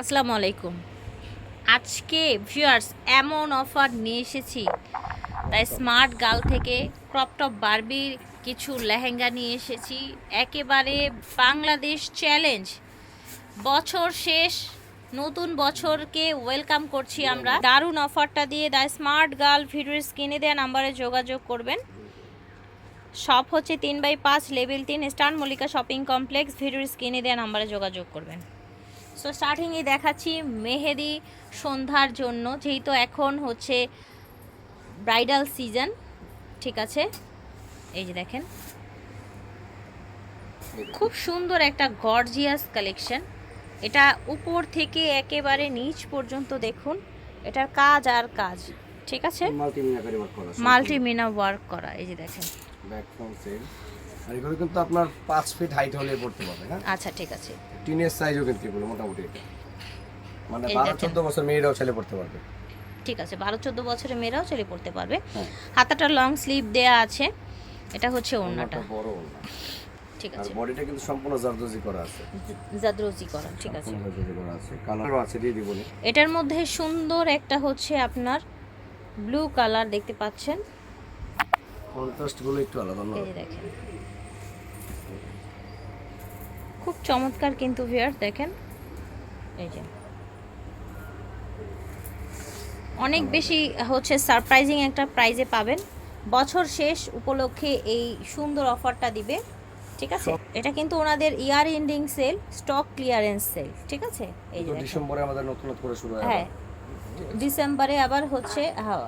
আসসালামু আলাইকুম। আজকে ভিউয়ার্স এমন অফার নিয়ে এসেছি। তাই স্মার্ট গাল থেকে ক্রপটপ বারবির কিছু লেহেঙ্গা নিয়ে এসেছি। একেবারে বাংলাদেশ চ্যালেঞ্জ বছর শেষ, নতুন বছরকে ওয়েলকাম করছি আমরা। দারুণ অফারটা দিয়ে দ্য স্মার্ট গার্ল ভিডিওর স্ক্রিনে দেওয়া নাম্বারে যোগাযোগ করবেন। শপ হচ্ছে তিন বাই পাঁচ লেভেল তিন স্টান মল্লিকা শপিং কমপ্লেক্স ভিডিওর স্ক্রিনে দেওয়া নাম্বারে যোগাযোগ করবেন। সো স্টার্টিংয়ে দেখাচ্ছি মেহেদি সন্ধ্যার জন্য যেহেতু এখন হচ্ছে ব্রাইডাল সিজন ঠিক আছে? এই যে দেখেন। খুব সুন্দর একটা গর্জিয়াস কালেকশন এটা উপর থেকে একেবারে নিচ পর্যন্ত দেখুন এটার কাজ আর কাজ ঠিক আছে? মাল্টিমিনা ওয়ার্ক করা এই যে দেখেন। আর এগুলো কিন্তু আপনার পাঁচ ফিট হাইট হলে পড়তে পারবে হ্যাঁ? আচ্ছা ঠিক আছে। টিনের সাইজও কিন্তু এগুলো মোটামুটি। এটা মানে বারো। চোদ্দ বছর মেয়েরাও ছেলে পড়তে পারবে। ঠিক আছে বারো চোদ্দ বছরের মেয়েরাও চলে পড়তে পারবে। হ্যাঁ। হাতাটা লং স্লিভ দেয়া আছে। এটা হচ্ছে ওড়নাটা। বড় ওনা ঠিক আর আছে। বডিটা কিন্তু সম্পূর্ণ জারদোজি করা আছে। জাদ্রোজি করা ঠিক আছে। জারদোজি করা আছে। কালারও আছে দিয়ে দিব এটার মধ্যে সুন্দর একটা হচ্ছে আপনার ব্লু কালার দেখতে পাচ্ছেন। কন্ট্রাস্টগুলো একটু আলাদা এই দেখেন। খুব চমৎকার কিন্তু ভিয়ার দেখেন। এই যে। অনেক বেশি হচ্ছে সারপ্রাইজিং একটা প্রাইজে পাবেন। বছর শেষ উপলক্ষে এই সুন্দর অফারটা দিবে ঠিক আছে? এটা কিন্তু ওনাদের year ending sale stock clearance sale ঠিক আছে? এই যে ডিসেম্বরে আমাদের নতুন করে শুরু হয় হ্যাঁ। ডিসেম্বরে আবার হচ্ছে হ্যাঁ,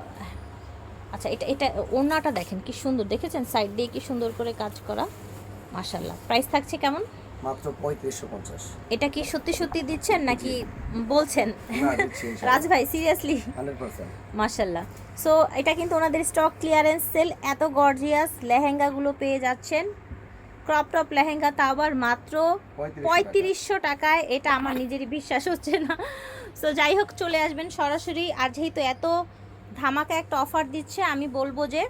আচ্ছা এটা এটা ওড়নাটা দেখেন কি সুন্দর। দেখেছেন? সাইড দিয়ে কি সুন্দর করে কাজ করা? মাশাল্লাহ প্রাইস থাকছে কেমন? মাত্র পঁয়ত্রিশশো পঞ্চাশ। এটা কি সত্যি সত্যি দিচ্ছেন নাকি বলছেন? রাজ ভাই সিরিয়াসলি মাশাল্লাহ সো এটা কিন্তু ওনাদের স্টক ক্লিয়ারেন্স সেল এত গর্জিয়াস লেহেঙ্গাগুলো পেয়ে যাচ্ছেন। ক্রপ টপ লেহেঙ্গা তা আবার মাত্র পঁয়ত্রিশশো টাকায়। এটা আমার নিজেরই বিশ্বাস হচ্ছে না। সো যাই হোক চলে আসবেন সরাসরি। আর যেহেতু এত ধামাকা একটা অফার দিচ্ছে আমি বলব যে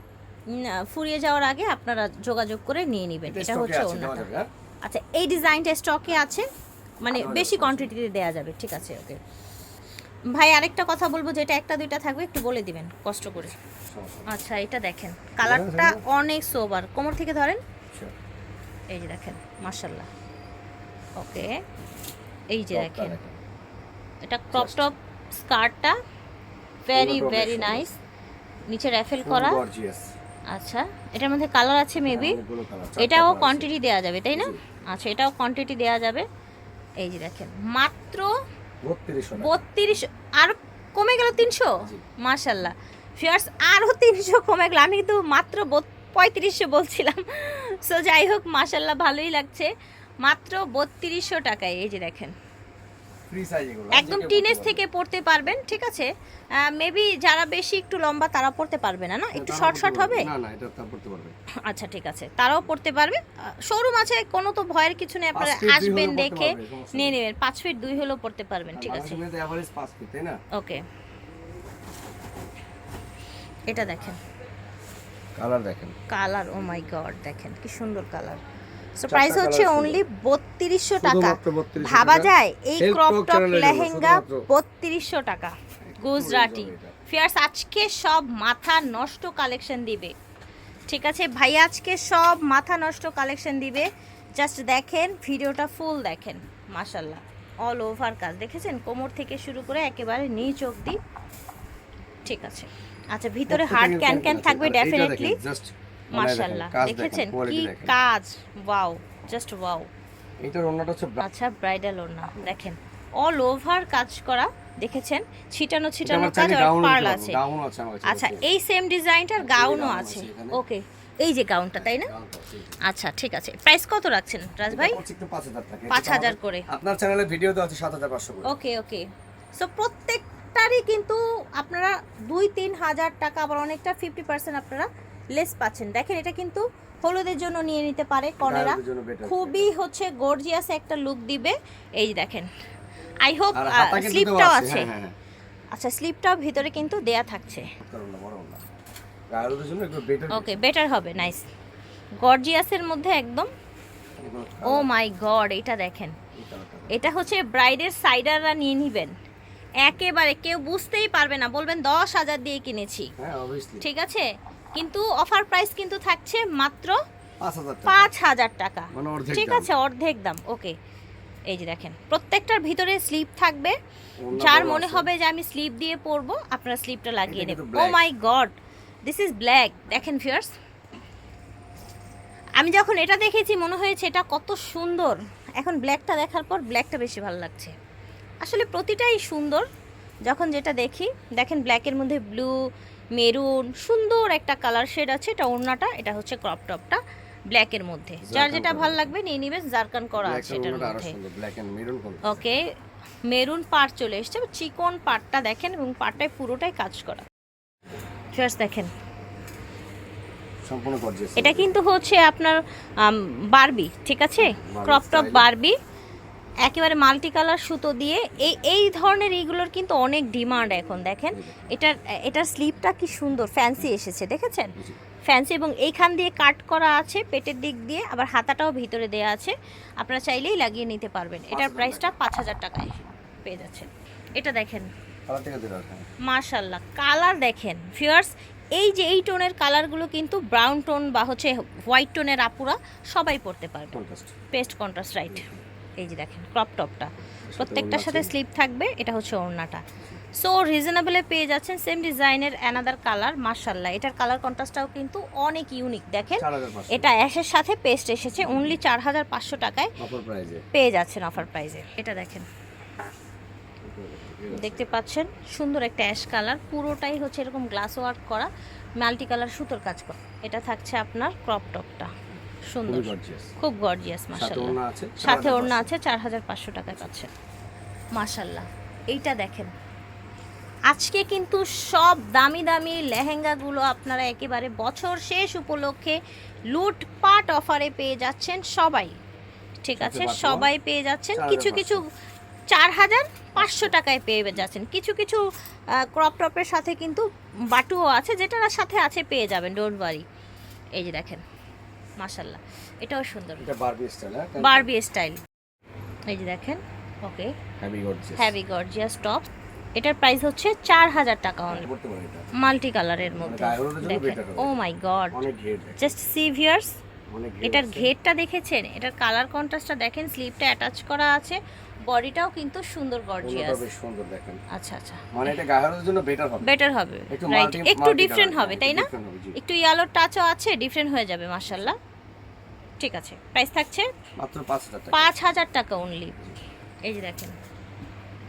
ফুরিয়ে যাওয়ার আগে আপনারা যোগাযোগ করে নিয়ে নেবেন। এটা হচ্ছে অন্যটা। হ্যাঁ? আচ্ছা এই ডিজাইনটা স্টকে আছে? মানে বেশি কোয়ান্টিটিতে দেওয়া যাবে ঠিক আছে ওকে ভাই আরেকটা কথা বলব যেটা একটা দুইটা থাকবে একটু বলে দিবেন কষ্ট করে। আচ্ছা এটা দেখেন কালারটা অনেক সোবার কোমর থেকে ধরেন? এই যে দেখেন মার্শাল্লাহ ওকে এই যে দেখেন। এটা ক্রপ টপ স্কার্টটা ভেরি ভেরি নাইস নিচে র্যাফেল করা। আচ্ছা এটার মধ্যে কালার আছে মেবি হ্যাঁ, এটাও কোয়ান্টিটি দেওয়া যাবে তাই না? আচ্ছা এটাও কোয়ান্টিটি দেওয়া যাবে। এই যে দেখেন মাত্র 3200 বত্রিশ আর কমে গেল তিনশো। মাশাল্লাহ। ফিয়ার্স আরও তিনশো কমে গেল। আমি কিন্তু মাত্র পঁয়ত্রিশশো বলছিলাম। সো যাই হোক মাশাল্লাহ ভালোই লাগছে। মাত্র বত্রিশশো টাকায় এই যে দেখেন। এগুলো, একদম টিনেজ থেকে পড়তে পারবেন ঠিক আছে? মেবি যারা বেশি একটু লম্বা তারা পড়তে পারবে না না? একটু শর্ট শর্ট হবে? না না এটা তা পড়তে পারবে। আচ্ছা ঠিক আছে তারাও পড়তে পারবে। শোরুম আছে কোনো তো ভয়ের কিছু নেই আপনারা আসবেন দেখে নিয়ে নেবেন পাঁচ ফিট দুই হলেও পড়তে পারবেন ঠিক আছে? average পাঁচ feet, তাই না? ওকে এটা দেখেন। কালার দেখেন। কালার ও মাই গড দেখেন কি সুন্দর কালার সো প্রাইস হচ্ছে অনলি বত্রিশশো টাকা। ভাবা যায় এই ক্রপ টপ লেহেঙ্গা বত্রিশশো টাকা গুজরাটি। ফিয়ার্স আজকে সব মাথা নষ্ট কালেকশন দিবে। ঠিক আছে? ভাই আজকে সব মাথা নষ্ট কালেকশন দিবে। জাস্ট দেখেন ভিডিওটা ফুল দেখেন মাশাল্লাহ অল ওভার কাজ। দেখেছেন? কোমর থেকে শুরু করে একেবারে নিচ অবধি। ঠিক আছে। আচ্ছা ভিতরে হার্ড ক্যান ক্যান থাকবে ডেফিনেটলি মানে কাজ দেখেছেন? কি কাজ? ওয়াও জাস্ট ওয়াও এইটার অন্যটা হচ্ছে আচ্ছা ব্রাইডাল ওড়না দেখেন। অল ওভার কাজ করা দেখেছেন? ছিটানো ছিটানো কাজ আর পার্ল আছে। আচ্ছা এই সেম ডিজাইনটার গাউনও আছে। ওকে এই যে গাউনটা তাই না। আচ্ছা ঠিক আছে। প্রাইস কত রাখছেন রাজ ভাই? এটা পড়ছে একটু 5000 টাকা। এটা 5000 আমাদের- করে। আপনার চ্যানেলে ভিডিও তো আছে 7500 করে। ওকে ওকে সো প্রত্যেকটারই কিন্তু আপনারা দুই তিন হাজার টাকা আবার অনেকটা ফিফটি পার্সেন্ট আপনারা লেস পাচ্ছেন। দেখেন এটা কিন্তু হলুদের জন্য নিয়ে নিতে পারে কনেরা better। খুবই হচ্ছে গর্জিয়াস একটা লুক দিবে। এই দেখেন আই হোপ স্লিপটাও আছে। হ্যাঁ, হ্যাঁ, আচ্ছা স্লিপটাও ভিতরে কিন্তু দেয়া থাকছে। ওকে বেটার হবে নাইস গর্জিয়াসের মধ্যে একদম। ও মাই গড এটা দেখেন। এটা হচ্ছে ব্রাইডের সাইডাররা নিয়ে নিবেন। একেবারে কেউ বুঝতেই পারবে না। বলবেন দশ হাজার দিয়ে কিনেছি। হ্যাঁ ঠিক আছে? কিন্তু অফার প্রাইস কিন্তু থাকছে মাত্র পাঁচ হাজার টাকা। মানে ঠিক আছে অর্ধেক দাম ওকে এই যে দেখেন প্রত্যেকটার ভিতরে স্লিপ থাকবে। যার মনে হবে যে আমি স্লিপ দিয়ে পরবো আপনারা স্লিপটা লাগিয়ে নেবেন। ও my God this is black দেখেন ফিয়ার্স আমি যখন এটা দেখেছি মনে হয়েছে এটা কত সুন্দর। এখন ব্ল্যাকটা দেখার পর ব্ল্যাকটা বেশি ভালো লাগছে। আসলে প্রতিটাই সুন্দর যখন যেটা দেখি দেখেন ব্ল্যাকের মধ্যে ব্লু মেরুন সুন্দর একটা কালার শেড আছে এটা ওড়নাটা এটা হচ্ছে ক্রপ টপটা ব্ল্যাকের মধ্যে। যার যেটা। ভালো লাগবে নিয়ে নিবেন জারকান করা আছে এটার মধ্যে। Black and maroon colour okay maroon পাড় চলে এসছে চিকন পাড়টা দেখেন এবং পাড়টায় পুরোটাই কাজ করা। Just দেখেন। এটা কিন্তু হচ্ছে আপনার বারবি ঠিক আছে? ক্রপ টপ বারবি একেবারে মাল্টি কালার সুতো দিয়ে এই এই ধরনের এইগুলোর কিন্তু অনেক ডিমান্ড এখন দেখেন। এটার এটার স্লিপটা কি সুন্দর ফ্যান্সি এসেছে দেখেছেন? ফ্যান্সি এবং এইখান দিয়ে কাট করা আছে পেটের দিক দিয়ে আবার হাতাটাও ভিতরে দেওয়া আছে। আপনারা চাইলেই লাগিয়ে নিতে পারবেন। এটার প্রাইসটা পাঁচ হাজার টাকায় পেয়ে যাচ্ছেন। এটা দেখেন। মার্শাল্লাহ কালার দেখেন। ফিয়ার্স এই যে এই টোনের কালারগুলো কিন্তু ব্রাউন টোন বা হচ্ছে হোয়াইট টোনের আপুরা সবাই পরতে পারবে। পেস্ট কন্ট্রাস্ট রাইট এই যে দেখেন ক্রপ টপটা প্রত্যেকটার সাথে স্লিপ থাকবে এটা হচ্ছে ওড়নাটা। সো রিজনেবলে পেয়ে যাচ্ছেন সেম ডিজাইনের অ্যানাদার কালার মার্শাল্লাহ এটার কালার কন্ট্রাস্টটাও কিন্তু অনেক ইউনিক দেখেন এটা অ্যাশের সাথে পেস্ট এসেছে অনলি চার হাজার পাঁচশো টাকায় পেয়ে যাচ্ছেন অফার প্রাইজে এটা দেখেন। দেখতে পাচ্ছেন সুন্দর একটা অ্যাশ কালার পুরোটাই হচ্ছে এরকম গ্লাস ওয়ার্ক করা মাল্টি কালার সুতোর কাজ করা। এটা থাকছে আপনার ক্রপ টপটা সুন্দর। খুব গর্জিয়াস সাথে মাশাল্লাহ সাথে ওড়না আছে চার হাজার পাঁচশো টাকায় পাচ্ছেন মাশাল্লাহ এইটা দেখেন। আজকে কিন্তু সব দামি দামি লেহেঙ্গাগুলো আপনারা একেবারে বছর শেষ উপলক্ষে লুটপাট অফারে পেয়ে যাচ্ছেন সবাই। ঠিক আছে সবাই পেয়ে যাচ্ছেন। কিছু কিছু চার হাজার পাঁচশো টাকায় পেয়ে যাচ্ছেন। কিছু কিছু ক্রপ টপের সাথে কিন্তু বাটুও আছে যেটার সাথে আছে পেয়ে যাবেন ডোন্ট ওয়ারি এই যে দেখেন। মাশাল্লাহ এটাও সুন্দর। এটা বারবি স্টাইল বারবি স্টাইল এই যে দেখেন okay. Heavy gorgeous heavy gorgeous top এটার প্রাইস হচ্ছে চার হাজার টাকা অনলি মাল্টি কালারের মধ্যে। হলুদের জন্য দেখেন। ও my God just see fierce এটার। ঘেরটা দেখেছেন? এটার কালার কন্ট্রাস্টটা দেখেন স্লিপটা অ্যাটাচ করা আছে। বডিটাও কিন্তু সুন্দর গর্জিয়াস সুন্দর দেখেন। আচ্ছা আচ্ছা। মানে এটা গায়ে জন্য বেটার হবে। বেটার হবে। একটু ডিফারেন্ট হবে তাই না। একটু ইয়েলো টাচও আছে ডিফারেন্ট হয়ে যাবে মার্শাল্লাহ ঠিক আছে। প্রাইস থাকছে মাত্র পাঁচ হাজার টাকা। পাঁচ হাজার টাকা অনলি এই যে দেখেন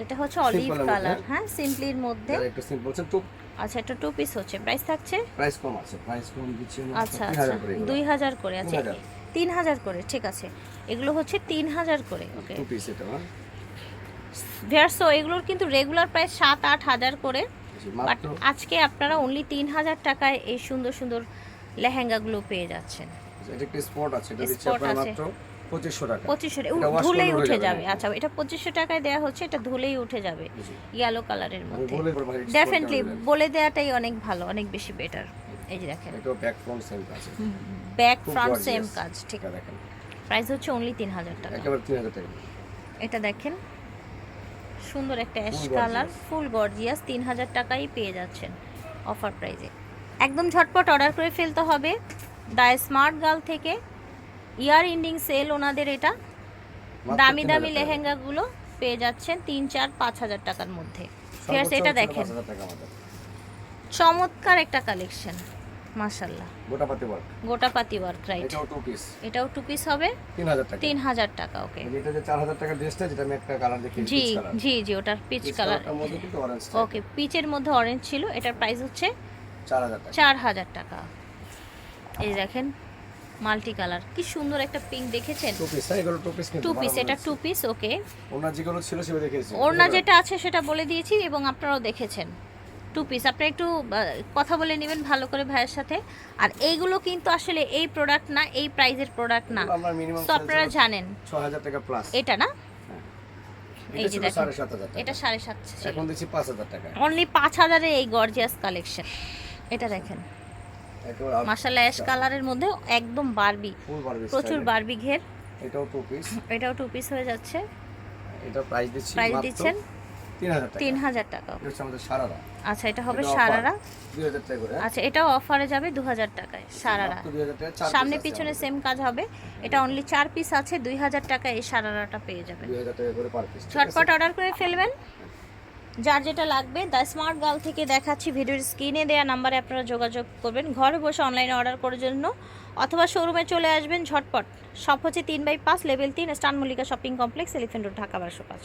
এটা হচ্ছে অলিভ। কালার হ্যাঁ সিম্পলির মধ্যে। একটু সিম্পল টু আচ্ছা এটা টু পিস হচ্ছে। প্রাইস থাকছে? প্রাইস কম আছে প্রাইস কম দিচ্ছে আচ্ছা আচ্ছা হাজার করে দুই হাজার করে আছে 3000 তিন হাজার করে ঠিক আছে। এগুলো হচ্ছে তিন হাজার করে ওকে টু পিস এটা হ্যাঁ। এগুলোর কিন্তু রেগুলার প্রাইস সাত আট হাজার করে। বাট আজকে আপনারা অনলি তিন হাজার টাকায় এই সুন্দর সুন্দর লেহেঙ্গাগুলো পেয়ে যাচ্ছেন। এটা একটা স্পট আছে এটা দিচ্ছে আপনার মাত্র পঁচিশশো টাকা। পঁচিশশো ধুলেই উঠে যাবে। আচ্ছা এটা পঁচিশশো টাকায় দেওয়া হচ্ছে এটা ধুলেই উঠে যাবে ইয়েলো কালারের মধ্যে। বলে ডেফিনেটলি দেওয়াটাই অনেক ভালো অনেক বেশি বেটার এই যে দেখেন। এটাও ব্যাক ফ্রন্ট সেম আছে ব্যাক ফ্রন্ট সেম কাজ ঠিক। দেখেন। প্রাইস হচ্ছে অনলি তিন হাজার টাকা। একেবারে তিন হাজার টাকা। এটা দেখেন। সুন্দর একটা অ্যাশ কালার ফুল গর্জিয়াস তিন হাজার টাকাই পেয়ে যাচ্ছেন অফার প্রাইজে একদম ঝটপট অর্ডার করে ফেলতে হবে। দ্য স্মার্ট গার্ল থেকে ইয়ার ইন্ডিং সেল ওনাদের এটা। দামি দামি। লেহেঙ্গাগুলো পেয়ে যাচ্ছেন তিন চার পাঁচ হাজার টাকার মধ্যে। ঠিক আছে এটা দেখেন। 5000 টাকা আমাদের। চমৎকার একটা কালেকশন মাশাল্লাহ gotapatti work gotapatti work right এটাও টু পিস এটাও টু পিস হবে? তিন হাজার টাকা। তিন হাজার টাকা ওকে এটা যে চার হাজার টাকার ড্রেসটা যেটা আমি একটা কালার দেখি জি জি জি ওটার পিচ কালার ওকে পিচের মধ্যে অরেঞ্জ ছিল এটার প্রাইস হচ্ছে চার হাজার টাকা। চার হাজার টাকা। এই দেখেন মাল্টি কালার। কি সুন্দর একটা পিঙ্ক দেখেছেন? টু পিস হ্যাঁ এগুলো টু পিস টু পিস এটা টু পিস ওকে। ওনার যেগুলো ছিল সেগুলো দেখেছি। ওড়না যেটা আছে সেটা বলে দিয়েছি এবং আপনারাও দেখেছেন। টু পিস আপনি একটু কথা বলে নেবেন ভালো করে ভাইয়ের সাথে। আর এইগুলো কিন্তু আসলে এই প্রোডাক্ট না এই প্রাইজের প্রোডাক্ট না। তো আপনারা জানেন। ছ হাজার টাকা প্লাস এটা না? এই এটা যে দেখেন। এটা সাড়ে সাত এখন দিচ্ছি পাঁচ হাজার টাকা। অনলি পাঁচ হাজারে এই গর্জিয়াস কালেকশন এটা দেখেন। মার্শাল অ্যাশ কালারের মধ্যে একদম বারবি প্রচুর বারবি ঘের। এটাও টু পিস এটাও টু পিস হয়ে যাচ্ছে। এটা প্রাইস দিচ্ছি প্রাইস দিচ্ছেন তিন হাজার টাকা। তিন এটা আমাদের সারারা। আচ্ছা এটা হবে সারারা। দুই হাজার টাকা করে। আচ্ছা এটাও অফারে যাবে দু হাজার টাকায় সারারা টাকা সামনে পিছনে সেম কাজ হবে। এটা অনলি চার পিস আছে দুই হাজার টাকায় এই সারারাটা পেয়ে যাবেন। দুই হাজার টাকা করে পার পিস ঝটপট অর্ডার করে ফেলবেন। যার যেটা লাগবে, দ্য স্মার্ট গার্ল থেকে দেখাচ্ছি ভিডিওর স্ক্রিনে দেওয়া নাম্বারে আপনারা যোগাযোগ করবেন। ঘরে বসে অনলাইনে অর্ডার করার জন্য অথবা শোরুমে চলে আসবেন ঝটপট। সব হচ্ছে তিন বাই পাঁচ, লেভেল তিন, Stan Mallika shopping complex elephant road, Dhaka বারোশো পাঁচ।